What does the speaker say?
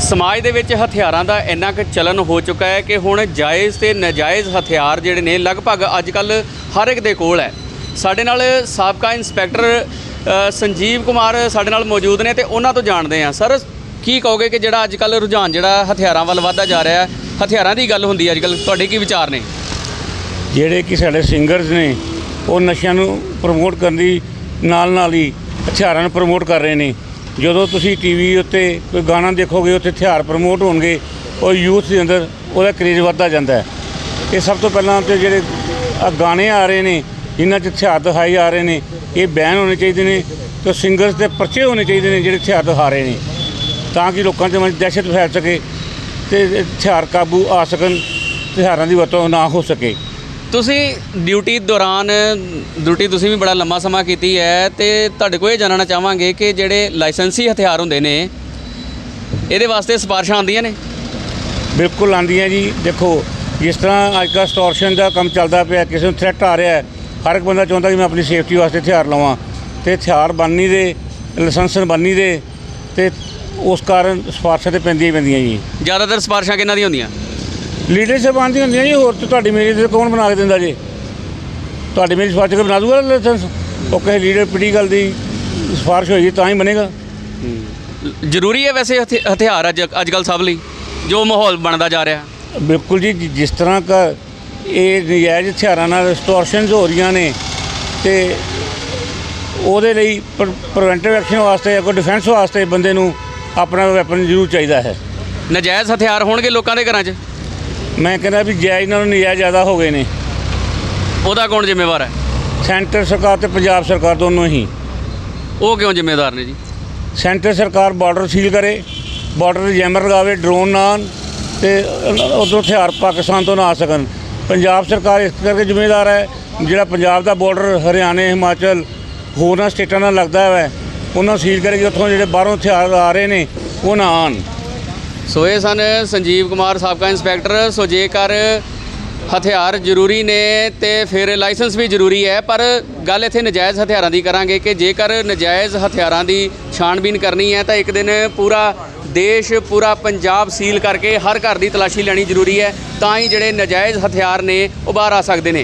ਸਮਾਜ ਦੇ ਵਿੱਚ ਹਥਿਆਰਾਂ ਦਾ ਇੰਨਾ ਕੁ ਚਲਨ ਹੋ ਚੁੱਕਾ ਹੈ ਕਿ ਹੁਣ ਜਾਇਜ਼ ਤੇ ਨਾਜਾਇਜ਼ ਹਥਿਆਰ ਜਿਹੜੇ ਨੇ ਲਗਭਗ ਅੱਜ ਕੱਲ ਹਰ ਇੱਕ ਦੇ ਕੋਲ ਹੈ। ਸਾਡੇ ਨਾਲ ਸਾਬਕਾ ਇੰਸਪੈਕਟਰ ਸੰਜੀਵ ਕੁਮਾਰ ਸਾਡੇ ਨਾਲ ਮੌਜੂਦ ਨੇ ਤੇ ਉਹਨਾਂ ਤੋਂ ਜਾਣਦੇ ਹਾਂ। ਸਰ, ਕੀ ਕਹੋਗੇ ਕਿ ਜਿਹੜਾ ਅੱਜ ਕੱਲ ਰੁਝਾਨ ਜਿਹੜਾ ਹਥਿਆਰਾਂ ਵੱਲ ਵੱਧਦਾ ਜਾ ਰਿਹਾ ਹੈ, ਹਥਿਆਰਾਂ ਦੀ ਗੱਲ ਹੁੰਦੀ ਹੈ ਅੱਜ ਕੱਲ ਤੁਹਾਡੇ ਕੀ ਵਿਚਾਰ ਨੇ? ਜਿਹੜੇ ਕਿ ਸਾਡੇ ਸਿੰਗਰਸ ਨੇ, ਉਹ ਨਸ਼ਿਆਂ ਨੂੰ ਪ੍ਰਮੋਟ ਕਰਨ ਦੀ ਨਾਲ ਨਾਲ ਹੀ ਹਥਿਆਰਾਂ ਨੂੰ ਪ੍ਰਮੋਟ ਕਰ ਰਹੇ ਨੇ। ਜਦੋਂ ਤੁਸੀਂ ਟੀਵੀ ਉੱਤੇ ਕੋਈ ਗਾਣਾ ਦੇਖੋਗੇ, ਉੱਥੇ ਹਥਿਆਰ ਪ੍ਰਮੋਟ ਹੋਣਗੇ ਉਹ ਯੂਥ ਦੇ ਅੰਦਰ ਉਹਦਾ ਕਰੇਜ਼ ਵੱਧਦਾ ਜਾਂਦਾ ਹੈ। ਇਹ ਸਭ ਤੋਂ ਪਹਿਲਾਂ ਤੇ ਜਿਹੜੇ ਆ ਗਾਣੇ ਆ ਰਹੇ ਨੇ, ਜਿਨ੍ਹਾਂ 'ਚ ਹਥਿਆਰ ਦਿਖਾਏ ਜਾ ਰਹੇ ਨੇ, ਇਹ ਬੈਨ ਹੋਣੇ ਚਾਹੀਦੇ ਨੇ ਤੇ ਸਿੰਗਰਸ ਦੇ ਪਰਚੇ ਹੋਣੇ ਚਾਹੀਦੇ ਨੇ ਜਿਹੜੇ ਹਥਿਆਰ ਦਿਖਾ ਰਹੇ ਨੇ। ਤਾਂ ਕਿ ਲੋਕਾਂ 'ਚ ਮਨ 'ਚ ਦਹਿਸ਼ਤ ਫੈਲ ਸਕੇ ਤੇ ਹਥਿਆਰ ਕਾਬੂ ਆ ਸਕਣ, ਹਥਿਆਰਾਂ ਦੀ ਵਰਤੋਂ ਨਾ ਹੋ ਸਕੇ। ਤੁਸੀਂ ਡਿਊਟੀ ਦੌਰਾਨ ਡਿਊਟੀ ਤੁਸੀਂ ਵੀ ਬੜਾ ਲੰਮਾ ਸਮਾਂ ਕੀਤੀ ਹੈ ਤੇ ਤੁਹਾਡੇ ਕੋਲ ਇਹ ਜਾਣਨਾ ਚਾਹਾਂਗੇ ਕਿ ਜਿਹੜੇ ਲਾਇਸੈਂਸੀ ਹਥਿਆਰ ਹੁੰਦੇ ਨੇ ਇਹਦੇ ਵਾਸਤੇ ਸਿਫਾਰਸ਼ਾਂ ਆਉਂਦੀਆਂ ਨੇ? ਬਿਲਕੁਲ ਆਉਂਦੀਆਂ ਜੀ। ਦੇਖੋ ਜਿਸ ਤਰ੍ਹਾਂ ਅੱਜ ਕੱਲ੍ਹ ਸਟੋਰਸ਼ਨ ਦਾ ਕੰਮ ਚੱਲਦਾ ਪਿਆ ਕਿਸੇ ਨੂੰ ਥ੍ਰੈਟ ਆ ਰਿਹਾ ਹਰ ਇੱਕ ਬੰਦਾ ਚਾਹੁੰਦਾ ਕਿ ਮੈਂ ਆਪਣੀ ਸੇਫਟੀ ਵਾਸਤੇ ਹਥਿਆਰ ਲਵਾਂ। ਤੇ ਹਥਿਆਰ ਬਣ ਨਹੀਂ ਦੇ ਲਾਇਸੈਂਸ ਬਣ ਨਹੀਂ ਦੇ ਤੇ ਉਸ ਕਾਰਨ ਸਿਫਾਰਸ਼ਾਂ ਤੇ ਪੈਂਦੀਆਂ ਹੀ ਪੈਂਦੀਆਂ ਜੀ। ਜ਼ਿਆਦਾਤਰ ਸਿਫਾਰਸ਼ਾਂ ਕਿਹਨਾਂ ਦੀਆਂ ਹੁੰਦੀਆਂ? ਲੀਡਰਸ਼ਿਪ ਆਉਂਦੀ ਹੁੰਦੀਆਂ ਜੀ ਹੋਰ ਤੇ ਤੁਹਾਡੀ ਮੇਰੀ ਤੇ ਕੌਣ ਬਣਾ ਕੇ ਦਿੰਦਾ ਜੀ? ਤੁਹਾਡੀ ਮੇਰੀ ਸਿਫਾਰਸ਼ ਕੇ ਬਣਾ ਦੂਗਾ ਲਾਇਸੈਂਸ ਉਹ ਕਿਸੇ ਲੀਡਰ ਪੋਲੀਟੀਕਲ ਦੀ ਸਿਫਾਰਸ਼ ਹੋਏਗੀ ਤਾਂ ਹੀ ਬਣੇਗਾ। ਜ਼ਰੂਰੀ ਹੈ ਵੈਸੇ ਹਥਿ- ਹਥਿਆਰ ਅੱਜ ਅੱਜ ਕੱਲ ਸਭ ਲਈ ਜੋ ਮਾਹੌਲ ਬਣਦਾ ਜਾ ਰਿਹਾ। ਬਿਲਕੁਲ ਜੀ ਜਿਸ ਤਰ੍ਹਾਂ ਦਾ ਇਹ ਨਜਾਇਜ਼ ਹਥਿਆਰਾਂ ਨਾਲ ਸਟੋਰਸ਼ਨਸ ਹੋ ਰਹੀਆਂ ਨੇ ਤੇ ਉਹਦੇ ਲਈ ਪ੍ਰੀਵੈਂਟਿਵ ਐਕਸ਼ਨ ਵਾਸਤੇ ਜਾਂ ਕੋਈ ਡਿਫੈਂਸ ਵਾਸਤੇ ਬੰਦੇ ਨੂੰ ਆਪਣਾ ਵੈਪਨ ਜ਼ਰੂਰ ਚਾਹੀਦਾ ਹੈ। ਨਜਾਇਜ਼ ਹਥਿਆਰ ਹੋਣਗੇ ਲੋਕਾਂ ਦੇ ਘਰਾਂ 'ਚ? ਮੈਂ ਕਹਿੰਦਾ ਵੀ ਜਾਇਜ਼ ਨਾਲੋਂ ਨਜਾਇਜ਼ ਜ਼ਿਆਦਾ ਹੋ ਗਏ ਨੇ। ਉਹਦਾ ਕੌਣ ਜ਼ਿੰਮੇਵਾਰ ਹੈ? ਸੈਂਟਰ ਸਰਕਾਰ ਤੇ ਪੰਜਾਬ ਸਰਕਾਰ ਦੋਨੋਂ ਹੀ। ਉਹ ਕਿਉਂ ਜ਼ਿੰਮੇਵਾਰ ਨੇ ਜੀ? ਸੈਂਟਰ ਸਰਕਾਰ ਬਾਰਡਰ ਸੀਲ ਕਰੇ ਬਾਰਡਰ ਤੇ ਜੈਮਰ ਲਗਾਵੇ ਡਰੋਨ ਨਾ ਆਉਣ ਤੇ ਉਧਰੋਂ ਹਥਿਆਰ ਪਾਕਿਸਤਾਨ ਤੋਂ ਨਾ ਆ ਸਕਣ। ਪੰਜਾਬ ਸਰਕਾਰ ਇਸ ਕਰਕੇ ਜ਼ਿੰਮੇਦਾਰ ਹੈ ਜਿਹੜਾ ਪੰਜਾਬ ਦਾ ਬਾਰਡਰ ਹਰਿਆਣੇ ਹਿਮਾਚਲ ਹੋਰਨਾਂ ਸਟੇਟਾਂ ਨਾਲ ਲੱਗਦਾ ਹੈ ਉਹਨਾਂ ਨੂੰ ਸੀਲ ਕਰੇਗੀ ਉੱਥੋਂ ਜਿਹੜੇ ਬਾਹਰੋਂ ਹਥਿਆਰ ਆ ਰਹੇ ਨੇ ਉਹ ਨਾ ਆਉਣ ਸੋ ਇਹ ਸਨ ਸੰਜੀਵ ਕੁਮਾਰ ਸਾਬਕਾ ਇੰਸਪੈਕਟਰ। ਸੋ ਜੇਕਰ ਹਥਿਆਰ ਜ਼ਰੂਰੀ ਨੇ ਤੇ ਫਿਰ ਲਾਇਸੈਂਸ ਵੀ ਜ਼ਰੂਰੀ ਹੈ, ਪਰ ਗੱਲ ਇੱਥੇ ਨਜਾਇਜ਼ ਹਥਿਆਰਾਂ ਦੀ ਕਰਾਂਗੇ ਕਿ ਜੇਕਰ ਨਜਾਇਜ਼ ਹਥਿਆਰਾਂ ਦੀ ਛਾਣਬੀਨ ਕਰਨੀ ਹੈ, ਤਾਂ ਇੱਕ ਦਿਨ ਪੂਰਾ ਦੇਸ਼, ਪੂਰਾ ਪੰਜਾਬ ਸੀਲ ਕਰਕੇ ਹਰ ਘਰ ਦੀ ਤਲਾਸ਼ੀ ਲੈਣੀ ਜ਼ਰੂਰੀ ਹੈ। ਤਾਂ ਹੀ ਜਿਹੜੇ ਨਜਾਇਜ਼ ਹਥਿਆਰ ਨੇ, ਉਹ ਬਾਹਰ ਆ ਸਕਦੇ ਨੇ।